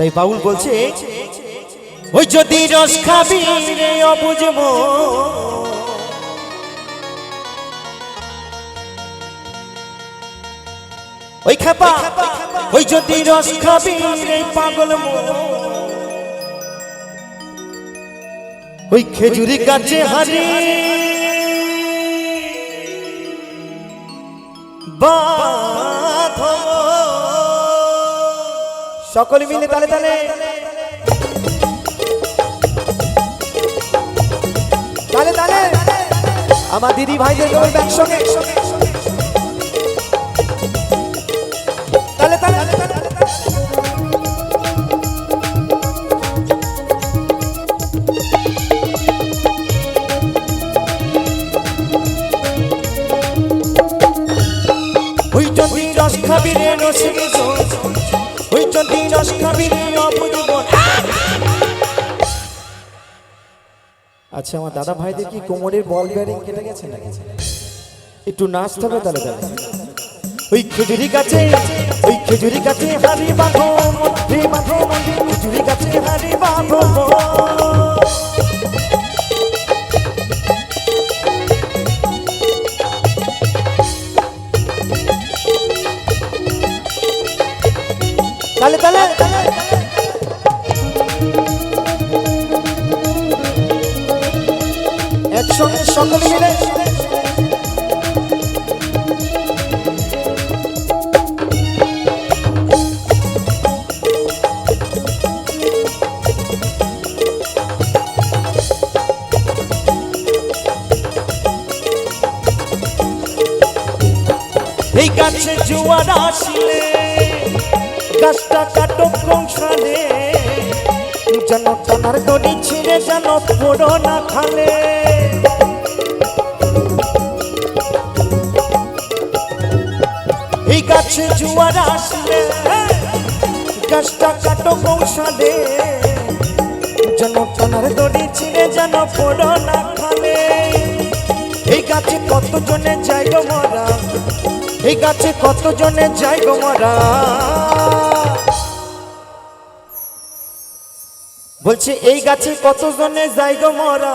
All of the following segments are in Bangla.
তাই বাউল বলছে, ওই যদি রস খাবি রে অবুঝব ওই খেপা, ওই যদি রস খাবি রে পাগল ওই খেজুরি গাছে হারি বাঁধো। সকলে মিলে তালে তালে। তালে তালে। আমার দিদি ভাইদের বলবে একসঙ্গে। তালে তালে। রে ওই আচ্ছা আমার দাদা ভাইদের কি কোমরের বল ব্যারিং কেটে গেছে নাকি? একটু নাচতে হবে তাহলে, দাদা ওই খেজুরি গাছে, ওই খেজুরি গাছে হারি বাঁধো খেজুরি গাছে হারি বাঁধো। একসঙ্গে সকলে মিলে। এই গাছে জোয়ার আসলে, গাছটা কাটো কৌশলে। যেন টানার দড়ি ছিঁড়ে যেন পোড়ো না খালে। জোয়ার আসলে গাছটা কাটো কৌশলে। যেন টানার দড়ি ছিঁড়ে যেন পোড়ো না খালে। এই গাছে কত জনে যায় গো মরা? এই গাছে কত জনে যায় গো মরা? বলছে, এই গাছে কত যায় গো মরা?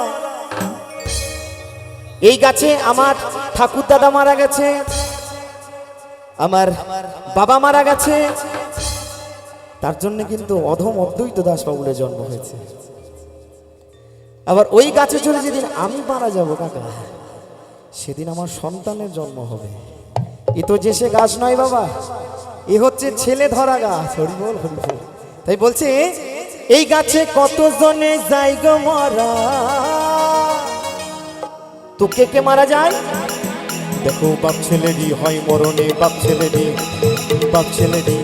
এই গাছে আমার ঠাকুর দাদা মারা গেছে। আমার বাবা মারা গেছে। তার জন্য কিন্তু অধম অদ্বৈত দাস বাবুলের জন্ম হয়েছে। আবার ওই গাছে চলে যেদিন আমি মারা যাব কাকা, সেদিন আমার সন্তানের জন্ম হবে। এ তো যে সে গাছ নয় বাবা, এ হচ্ছে ছেলে ধরা গাছ। হরিবল হরিবল তাই বলছে, এই গাছে কত জনে যাই গো মরা? তো কে কে মারা যায়? দেখো বাপ ছেলেডি হয় মরণে বাপ ছেলেডি বাপ ছেলেডি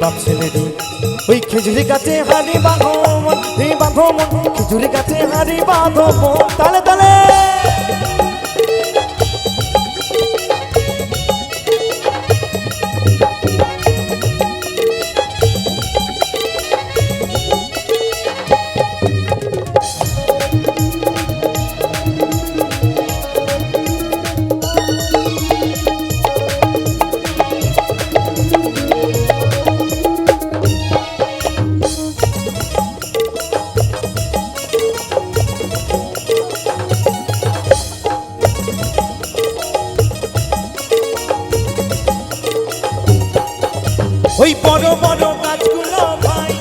বাপ ছেলেডি ওই খেজুরি গাছে হারি বাঁধো মন, এই বাঁধো মন, খেজুরি গাছে হারি বাঁধো মন। তালে তালে ওই বড় বড় গাছগুলো ভাই,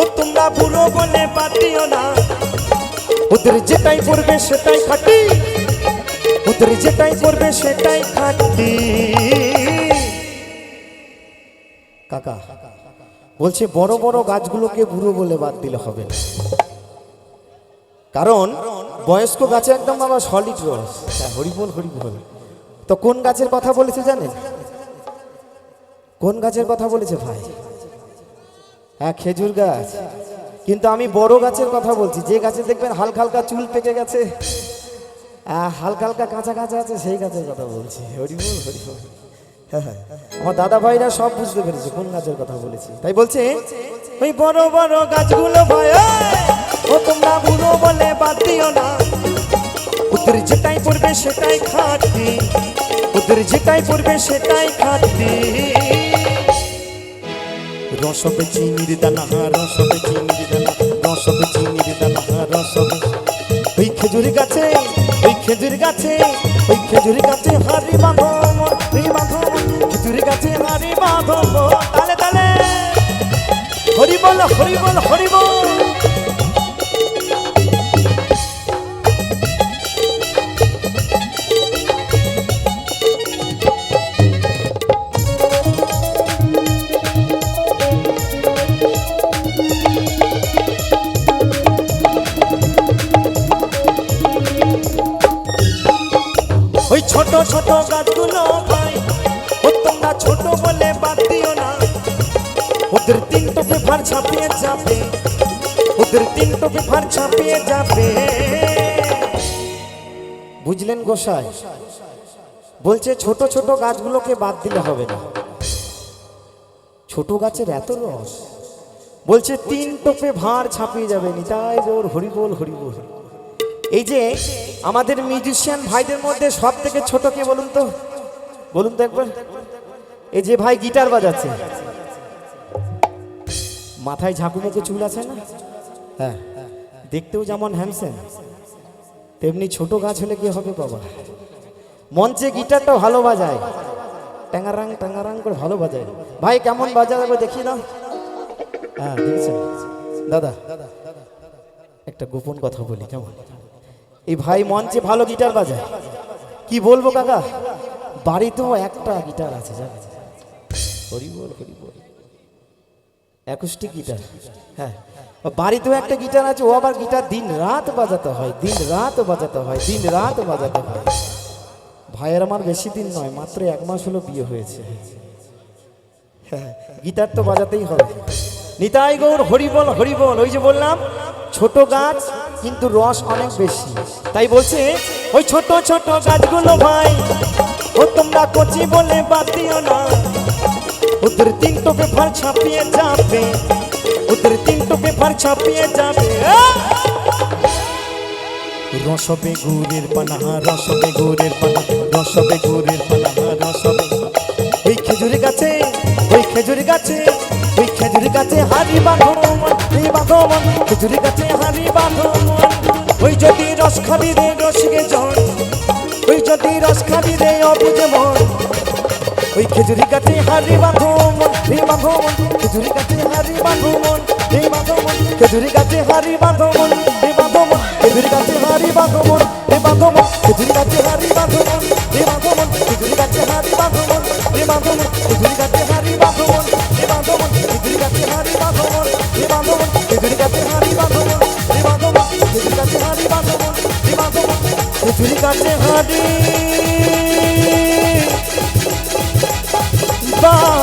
ও তোমরা বুড়ো বলে বাদ দিও না। ওদের যেটাই পড়বে সেটাই খাটি, ওদের যেটাই পড়বে সেটাই খাটি। কাকা, বলছে বড় বড় গাছগুলোকে বুড়ো বলে বাদ দিলে হবে না। কারণ বয়স্ক গাছে একদম বাবা সলিড রস। হ্যাঁ হরিবল হরিবল। তো কোন গাছের কথা বলেছে জানেন? কোন গাছের কথা বলেছে ভাই? হ্যাঁ খেজুর গাছ। কিন্তু আমি বড় গাছের কথা বলছি। যে গাছে দেখবেন হালকা হালকা চুল পেকে গেছে হালকা হালকা কাঁচা কাঁচা আছে সেই গাছের কথা বলছি। হরিবল হরিবল হ্যাঁ, হ্যাঁ। আমার দাদা ভাইরা সব বুঝতে পেরেছে কোন গাছের কথা বলেছি। তাই বলছে ওই বড় বড় গাছগুলো ও তোমরা বুড়ো বলে বাদ দিও না। ওদের যেটাই পড়বে সেটাই খাটবি ওদের যেটাই পড়বে সেটাই রস হবে চিনির দানা রস হবে চিনির দানা রস হবে চিনির দানা রস হবে ওই খেজুর গাছে, ওই খেজুর গাছে, ওই খেজুর গাছে, হারি বাঁধব হারি বাঁধব খেজুর গাছে, হারি বাঁধব ছোট গাছগুলো ও তোমরা ছোট বলে বাদ দিও না। ওদের তিন টোপে ছাপিয়ে যাবে। ওদের তিন টোপে ছাপিয়ে যাবে। বুঝলেন গোসাই? বলছে ছোট ছোট গাছগুলোকে বাদ দিলে হবে না। ছোট গাছের এত রস। বলছে তিন টোপে ভার ছাপিয়ে যাবে। নিতাই গৌর হরিবোল হরিবোল। এই যে আমাদের মিউজিশিয়ান ভাইদের মধ্যে সব থেকে ছোট কে বলুন তো? বলুন তো একবার। এই যে ভাই গিটার বাজাচ্ছে। মাথায় ঝাঁকুমুখো চুল আছে না? হ্যাঁ। দেখতেও যেমন হ্যামসেন তেমনি ছোট গাছ হলে কি হবে বাবা? মঞ্চে গিটারটা ভালো বাজায়। ট্যাঙ্গারাং ট্যাঙ্গারাং করে ভালো বাজায়। ভাই কেমন বাজাবে দেখি না হ্যাঁ দেখেছেন? দাদা, একটা গোপন কথা বলি, কেমন? এই ভাই মঞ্চে ভালো গিটার বাজায়। কি বলব কাকা? বাড়িতেও একটা গিটার আছে, জানেন? হরি হরি বল। গিটার। হ্যাঁ। বাড়িতেও একটা গিটার আছে, ও আবার গিটার দিন রাত বাজাতে হয় দিন রাত বাজাতে হয় দিন রাত বাজাতে হয়। ভাইয়ের আমার বেশি দিন নয়, মাত্র এক মাস হলো বিয়ে হয়েছে। হ্যাঁ গিটার তো বাজাতেই হবে। নিতাই গৌর হরিবল হরিবল ওই যে বললাম, ছোট গাছ, কিন্তু রস অনেক বেশি। তাই বলছে ওই ছোট ছোট গাছগুলো ভাই ও তোমরা কচি বলে বাদ দিও না। ওদের তিন টোপে ফার ছাপিয়ে যাবে ওদের তিন টোপে ফার ছাপিয়ে যাবে। রসবে গুড়ের পানাহা রসবে গুড়ের পানা রসবে গুড়ের পানাহা রসবে ওই খেজুর গাছে ওই খেজুর গাছে ওই খেজুর গাছে হারি বাঁধো মন, এই বাঁধো মন, খেজুর গাছে হারি বাঁধো মন। ওই যদি রস খাবি রে রসিকে জন তুই যদি রস খাবি রে অবুঝে মন ওই খেজুরি গাছে হারি বাঁধো মন এই বাঁধো মন। খেজুরি গাছে হারি বাঁধো মন এই বাঁধো মন। খেজুরি গাছে হারি বাঁধো মন এই বাঁধো মন। খেজুরি গাছে পুতুল কাছে হাঁটি। বা